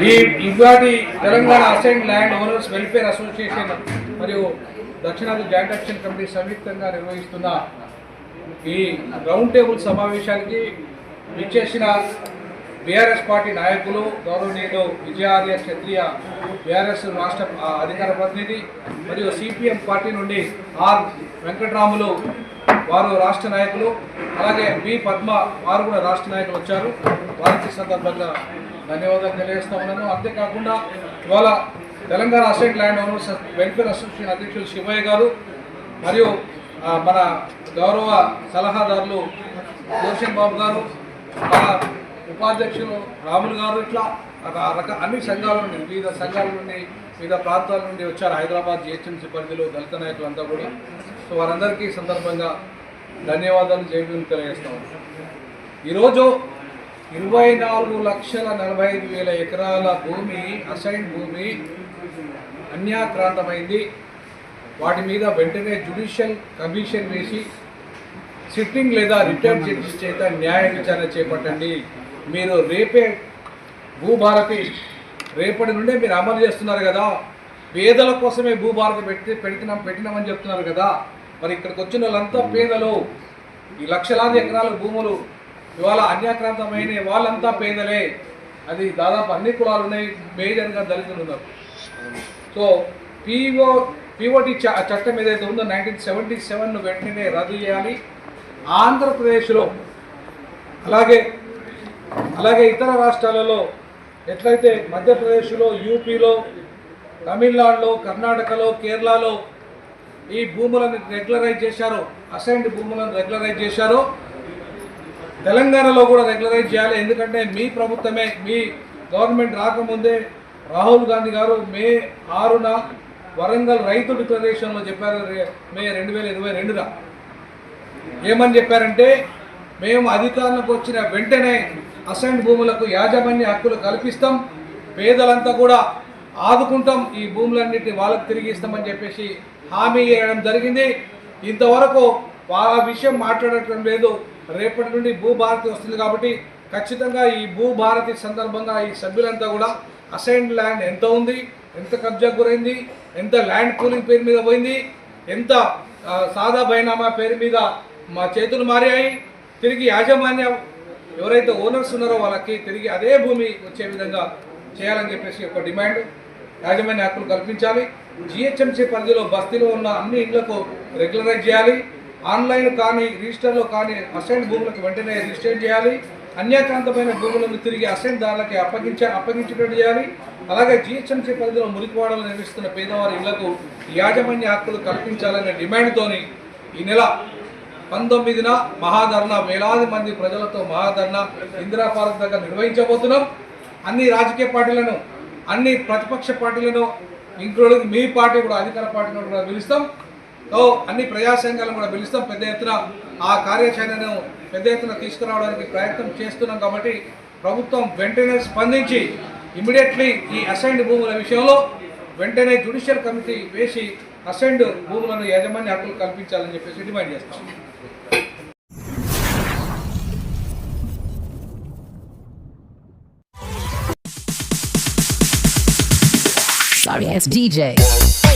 ఈ Ugadi Telangana assign land owners welfare association మరియు దక్షిణాది జాయింట్ యాక్షన్ కమిటీ సంయుక్తంగా నిర్వహిస్తున్న ఈ రౌండ్ టేబుల్ సమావేశానికి విచ్చేసిన బీఆర్ఎస్ పార్టీ నాయకులు గౌరవనీయులు విజయార్య క్షత్రియ బీఆర్ఎస్ రాష్ట్ర అధికార ప్రతినిధి మరియు సిపిఎం పార్టీ నుండి ఆర్ వెంకటరాములు వారు రాష్ట్ర నాయకులు అలాగే బి పద్మ వారు కూడా రాష్ట్ర నాయకులు వచ్చారు. వారికి సందర్భంగా ధన్యవాదాలు తెలియజేస్తా ఉన్నాను. అంతేకాకుండా ఇవాళ Telangana assigned land owners welfare association అధ్యక్షులు శివయ్య గారు మరియు మన గౌరవ సలహాదారులు రోషన్ బాబు గారు మన ఉపాధ్యక్షులు రాములు గారు ఇట్లా రక- అన్ని సంఘాల నుండి వివిధ సంఘాల నుండి వివిధ ప్రాంతాల నుండి వచ్చారు. హైదరాబాద్ జిహెచ్ఎంసీ పరిధిలో దళిత నాయకులంతా కూడా. సో వారందరికీ సందర్భంగా ధన్యవాదాలు జైబీలు తెలియజేస్తాం. ఈరోజు ఇరవై నాలుగు లక్షల నలభై ఐదు వేల ఎకరాల భూమి అసైన్ భూమి అన్యాక్రాంతమైంది. వాటి మీద వెంటనే జ్యుడిషియల్ కమిషన్ వేసి సిట్టింగ్ లేదా రిటర్న్ జడ్జి చేత న్యాయ విచారణ చేపట్టండి. మీరు రేపే భూభారతి రేపటి నుండే మీరు అమలు చేస్తున్నారు కదా. పేదల కోసమే భూభారతి పెట్టి పెడుతున్నాం పెట్టినామని చెప్తున్నారు కదా. మరి ఇక్కడికి వచ్చిన వాళ్ళంతా పేదలు. ఈ లక్షలాది ఎకరాల భూములు ఇవాళ అన్యాక్రాంతమైన వాళ్ళంతా పేదలే. అది దాదాపు అన్ని కులాలు ఉన్నాయి మేజర్గా దళితులు ఉన్నారు సో పీఓ పీఓటి చట్టం ఏదైతే ఉందో నైన్టీన్ సెవెంటీ సెవెన్ వెంటనే రద్దు చేయాలి. ఆంధ్రప్రదేశ్లో అలాగే అలాగే ఇతర రాష్ట్రాలలో ఎట్లయితే మధ్యప్రదేశ్లో యూపీలో తమిళనాడులో కర్ణాటకలో కేరళలో ఈ భూములను రెగ్యులరైజ్ చేశారో అసైన్డ్ భూములను రెగ్యులరైజ్ చేశారో. తెలంగాణలో కూడా రెగ్యులరైజ్ చేయాలి ఎందుకంటే మీ ప్రభుత్వమే మీ గవర్నమెంట్ రాకముందే రాహుల్ గాంధీ గారు మే ఆరున వరంగల్ రైతు డిక్లరేషన్లో చెప్పారు మే రెండు వేల ఇరవై రెండున. ఏమని చెప్పారంటే మేము అధికారంలోకి వచ్చిన వెంటనే అసైన్డ్ భూములకు యాజమాన్య హక్కులు కల్పిస్తాం పేదలంతా కూడా ఆదుకుంటాం ఈ భూములన్నింటినీ వాళ్ళకి తిరిగి ఇస్తామని చెప్పేసి హామీ ఇవ్వడం జరిగింది. ఇంతవరకు ఆ విషయం మాట్లాడటం లేదు. రేపటి నుండి భూభారతి వస్తుంది కాబట్టి ఖచ్చితంగా ఈ భూభారతి సందర్భంగా ఈ సభ్యులంతా కూడా అసైన్డ్ ల్యాండ్ ఎంత ఉంది? ఎంత కబ్జా గురైంది? ఎంత ల్యాండ్ కూలింగ్ పేరు మీద పోయింది? ఎంత సాదా బైనామా పేరు మీద మా చేతులు మారాయి? తిరిగి యాజమాన్యం ఎవరైతే ఓనర్స్ ఉన్నారో వాళ్ళకి తిరిగి అదే భూమి వచ్చే విధంగా చేయాలని చెప్పేసి ఒక డిమాండ్. యాజమాన్య హక్కులు కల్పించాలి. జిహెచ్ఎంసీ పరిధిలో బస్తీలో ఉన్న అన్ని ఇళ్ళకు రెగ్యులరైజ్ చేయాలి. ఆన్లైన్ కానీ రిజిస్టర్లో కానీ అసైన్ భూములకు వెంటనే రిజిస్టర్ చేయాలి. అన్యాక్రాంతమైన భూములను తిరిగి అసైన్ దారులకి అప్పగించ అప్పగించేటట్టు చేయాలి. అలాగే జిహెచ్ఎంసీ పరిధిలో మురికివాడలు నిర్మిస్తున్న పేదవారి ఇళ్ళకు యాజమాన్య హక్కులు కల్పించాలనే డిమాండ్తోని ఈ నెల పంతొమ్మిదిన మహాధర్ణ వేలాది మంది ప్రజలతో మహాధర్ణ ఇందిరా పార్క్ దగ్గర నిర్వహించబోతున్నాం. అన్ని రాజకీయ పార్టీలను అన్ని ప్రతిపక్ష పార్టీలను ఇంక్లూడింగ్ మీ పార్టీ కూడా అధికార పార్టీని కూడా పిలుస్తాం. సో అన్ని ప్రజా సంఘాలను కూడా పిలుస్తాం. పెద్ద ఎత్తున ఆ కార్యాచరణను పెద్ద ఎత్తున తీసుకురావడానికి ప్రయత్నం చేస్తున్నాం కాబట్టి ప్రభుత్వం వెంటనే స్పందించి ఇమీడియట్లీ ఈ అసైన్డ్ భూముల విషయంలో వెంటనే జ్యుడిషియల్ కమిటీ వేసి అసైన్డ్ భూములను యాజమాన్య హక్కులు కల్పించాలని చెప్పేసి డిమాండ్ చేస్తాం Sorry ass DJ.